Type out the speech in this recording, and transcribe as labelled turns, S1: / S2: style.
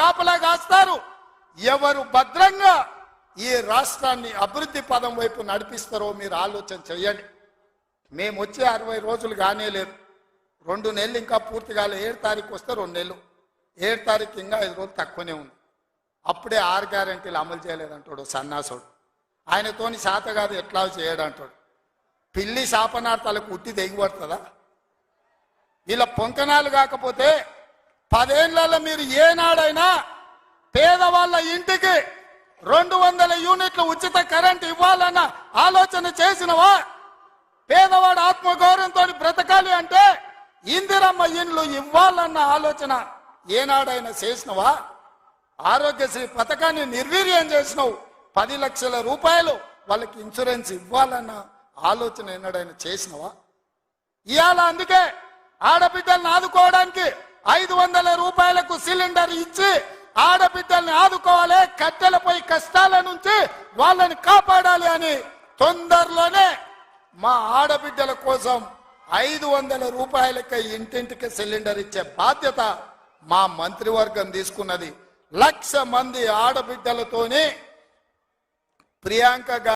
S1: కాపలా కాస్తారు. ఎవరు భద్రంగా ఈ రాష్ట్రాన్ని అభివృద్ధి పదం వైపు నడిపిస్తారో మీరు ఆలోచన చేయండి మేము వచ్చే అరవై రోజులు కానే లేదు. రెండు నెలలు ఇంకా పూర్తి కాలే. ఏడు తారీఖు వస్తే రెండు నెలలు. ఏడు తారీఖు ఇంకా ఐదు రోజులు తక్కువనే ఉంది. అప్పుడే ఆరు గ్యారంటీలు అమలు చేయలేదంటాడు సన్నాసుడు. ఆయనతోని శాత కాదు ఎట్లా చేయడంటాడు. పిల్లి శాపనార్థాలకు ఉట్టి దిగిపడుతుందా వీళ్ళ పొంకనాలు కాకపోతే పదేళ్ళలో మీరు ఏనాడైనా పేదవాళ్ళ ఇంటికి రెండు వందల యూనిట్లు ఉచిత కరెంట్ ఇవ్వాలన్న ఆలోచన చేసినవా? పేదవాడు ఆత్మగౌరవంతో బ్రతకాలి అంటే ఇందిరమ్మ ఇండ్లు ఇవ్వాలన్న ఆలోచన ఏనాడైనా చేసినవా? ఆరోగ్యశ్రీ పథకాన్ని నిర్వీర్యం చేసినావు. పది లక్షల రూపాయలు వాళ్ళకి ఇన్సూరెన్స్ ఇవ్వాలన్న ఆలోచన ఏనాడైనా చేసినవా? ఇవాళ అందుకే ఆడబిడ్డలను ఆదుకోవడానికి ఐదు వందల రూపాయలకు సిలిండర్ ఇచ్చి ఆడబిడ్డల్ని ఆదుకోవాలి కట్టెలపై కష్టాల నుంచి వాళ్ళని కాపాడాలి అని తొందరలోనే మా ఆడబిడ్డల కోసం ఐదు వందల రూపాయలకి ఇంటింటికి సిలిండర్ ఇచ్చే బాధ్యత మా మంత్రివర్గం తీసుకున్నది. లక్ష మంది ఆడబిడ్డలతోనే ప్రియాంక గాంధీ